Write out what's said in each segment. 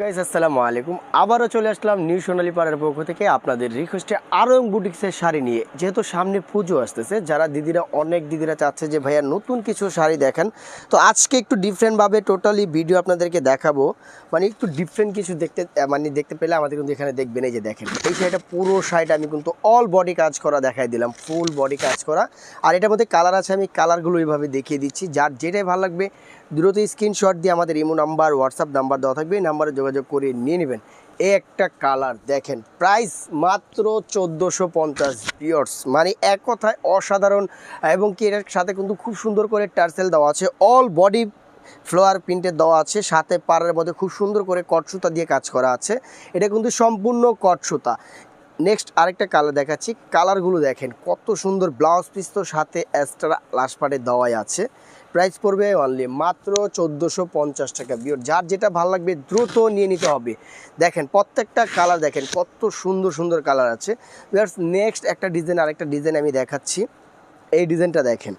Guys আসসালামু আলাইকুম। আবারও চলে আসলাম নিউ সোনালী পাড়ার পক্ষ থেকে আপনাদের রিকোয়েস্টে আরও বুটিক্সের শাড়ি নিয়ে। যেহেতু সামনে পুজো আসতেছে, যারা দিদিরা, অনেক দিদিরা চাচ্ছে যে, ভাইয়া, নতুন কিছু শাড়ি দেখান। তো আজকে একটু ডিফারেন্টভাবে টোটালি ভিডিও আপনাদেরকে দেখাবো। মানে একটু ডিফারেন্ট কিছু দেখতে মানে দেখতে পেলে আমাদের কিন্তু এখানে দেখবেন, এই যে দেখেন, এই শাড়িটা পুরো শাড়িটা আমি কিন্তু অল বডি কাজ করা দেখাই দিলাম ফুল বডি কাজ করা। আর এটার মধ্যে কালার আছে, আমি কালারগুলো এইভাবে দেখিয়ে দিচ্ছি। যার যেটাই ভালো লাগবে দ্রুত স্ক্রিনশট দিয়ে আমাদের ইমো নাম্বার হোয়াটসঅ্যাপ নাম্বার দেওয়া থাকবে। এই নাম্বারে যোগাযোগ করে নিয়ে নেবেন। একটা কালার দেখেন। প্রাইস মাত্র চোদ্দোশো পঞ্চাশ পিওর্স। মানে এক কথায় অসাধারণ এবং কি এটার সাথে কিন্তু খুব সুন্দর করে টার্সেল দেওয়া আছে। অল বডি ফ্লোয়ার প্রিন্টের দেওয়া আছে। সাথে পাড়ের মধ্যে খুব সুন্দর করে কটসুতা দিয়ে কাজ করা আছে। এটা কিন্তু সম্পূর্ণ কটসুতা নেক্সট আরেকটা কালার দেখাচ্ছি। কালারগুলো দেখেন, কত সুন্দর ব্লাউজ পিস তো সাথে এক্সট্রা লাস্ট পার্টে দেওয়াই আছে। প্রাইস পড়বে অনলি মাত্র চোদ্দোশো পঞ্চাশ টাকা। বিয়র যার যেটা ভালো লাগবে দ্রুত নিয়ে নিতে হবে। দেখেন, প্রত্যেকটা কালার দেখেন, কত সুন্দর সুন্দর কালার আছে। নেক্সট একটা ডিজাইন আরেকটা ডিজাইন আমি দেখাচ্ছি। এই ডিজাইনটা দেখেন।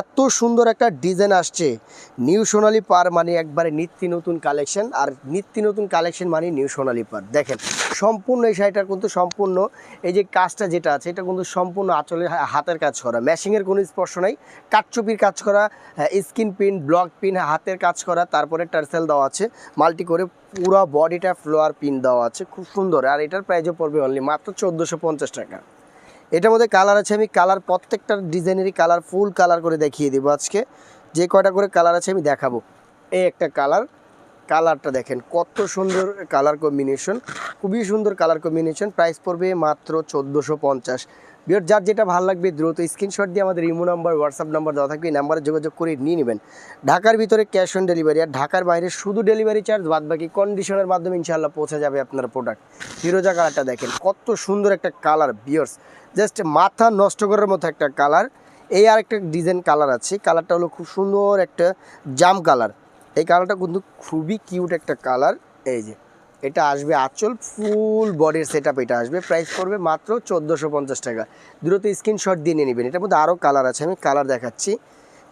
এত সুন্দর একটা ডিজাইন আসছে। নিউ সোনালি পার মানে একবারে নিত্য নতুন কালেকশন, আর নিত্য নতুন কালেকশন মানে নিউ সোনালি পার। দেখেন, সম্পূর্ণ এই শাড়িটার কিন্তু সম্পূর্ণ এই যে কাজটা যেটা আছে, এটা কিন্তু সম্পূর্ণ আঁচলে হাতের কাজ করা। ম্যাশিংয়ের কোনো স্পর্শ নাই কাটচুপির কাজ করা স্কিন পিন ব্লক পিন হাতের কাজ করা, তারপরে টার্সেল দেওয়া আছে, মাল্টি করে পুরো বডিটা ফ্লোয়ার পিন দেওয়া আছে, খুব সুন্দর। আর এটার প্রাইসও পড়বে অনলি মাত্র চোদ্দোশো টাকা। এটার মধ্যে কালার আছে, আমি কালার প্রত্যেকটা ডিজাইনেরই কালার ফুল কালার করে দেখিয়ে দেবো আজকে। যে কয়টা করে কালার আছে আমি দেখাবো। এই একটা কালার কালারটা দেখেন, কত সুন্দর কালার কম্বিনেশন খুবই সুন্দর কালার কম্বিনেশন প্রাইস পড়বে মাত্র চোদ্দোশো পঞ্চাশ। বিয়র যার যেটা ভালো লাগবে দ্রুত স্ক্রিনশট দিয়ে আমাদের ইমো নাম্বার হোয়াটসঅ্যাপ নাম্বার দেওয়া থাকবে, এই নাম্বারে যোগাযোগ করে নিয়ে নেবেন। ঢাকার ভিতরে ক্যাশ অন ডেলিভারি আর ঢাকার বাইরে শুধু ডেলিভারি চার্জ বাদ বাকি কন্ডিশনের মাধ্যমে ইনশাল্লাহ পৌঁছে যাবে আপনার প্রোডাক্ট ফিরোজা কালারটা দেখেন, কত সুন্দর একটা কালার বিয়ার্স জাস্ট মাথা নষ্ট করার মতো একটা কালার এই আর একটা ডিজাইন কালার আছে কালারটা হলো খুব সুন্দর একটা জাম কালার এই কালারটা কিন্তু খুবই কিউট একটা কালার এই যে এটা আসবে আচল, ফুল বডির সেট এটা আসবে। প্রাইস পড়বে মাত্র চোদ্দোশো পঞ্চাশ টাকা। দ্রুত স্ক্রিনশট দিয়ে নিয়ে নেবেন। এটার মধ্যে আরও কালার আছে, আমি কালার দেখাচ্ছি।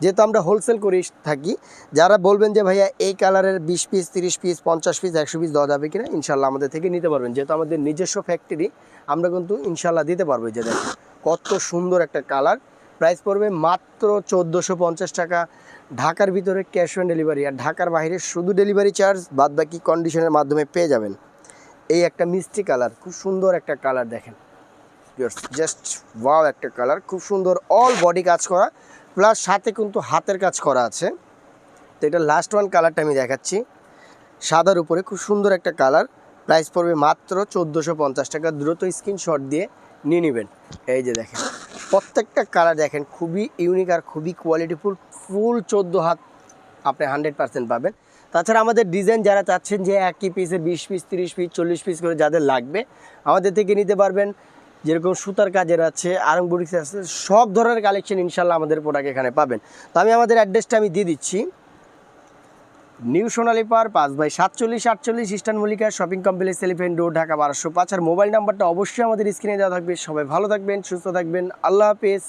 যেহেতু আমরা হোলসেল করে, থাকি, যারা বলবেন যে, ভাইয়া, এই কালারের বিশ পিস তিরিশ পিস পঞ্চাশ পিস একশো পিস দেওয়া যাবে কিনা? ইনশাল্লাহ আমাদের থেকে নিতে পারবেন। যেহেতু আমাদের নিজস্ব ফ্যাক্টরি আমরা কিন্তু ইনশাল্লাহ দিতে পারব যে কত সুন্দর একটা কালার প্রাইস পড়বে মাত্র চোদ্দোশো টাকা। ঢাকার ভিতরে ক্যাশ অন ডেলিভারি আর ঢাকার বাইরে শুধু ডেলিভারি চার্জ বাদ বাকি কন্ডিশনের মাধ্যমে পেয়ে যাবেন। এই একটা মিষ্টি কালার, খুব সুন্দর একটা কালার দেখেন। জাস্ট ওয়াও একটা কালার, খুব সুন্দর অল বডি কাজ করা প্লাস সাথে কিন্তু হাতের কাজ করা আছে। তো এটা লাস্ট ওয়ান কালারটা আমি দেখাচ্ছি। সাদার উপরে খুব সুন্দর একটা কালার প্রাইস পড়বে মাত্র চোদ্দোশো টাকা। দ্রুত স্ক্রিনশট দিয়ে নিয়ে নেবেন। এই যে দেখেন। প্রত্যেকটা কালার দেখেন, খুবই ইউনিক আর খুবই কোয়ালিটিফুল ফুল চোদ্দ হাত আপনি হান্ড্রেড পারসেন্ট পাবেন। তাছাড়া আমাদের ডিজাইন যারা চাচ্ছেন যে একই পিসে বিশ পিস তিরিশ পিস চল্লিশ পিস করে যাদের লাগবে, আমাদের থেকে নিতে পারবেন। যেরকম সুতার কাজের আছে, আরং আছে, সব ধরনের কালেকশন ইনশাল্লাহ আমাদের প্রোডাক্ট এখানে পাবেন। তো আমি আমাদের অ্যাড্রেসটা আমি দিয়ে দিচ্ছি। নিউ সোনালী পার পাঁচ বাই সাতচল্লিশ, আটচল্লিশ Eastern Mallika shopping complex Elephant Road, Dhaka বারোশো পাঁচ। আর মোবাইল নাম্বারটা অবশ্যই আমাদের স্ক্রিনে দেওয়া থাকবে। সবাই ভালো থাকবেন, সুস্থ থাকবেন। আল্লাহ হাফেজ।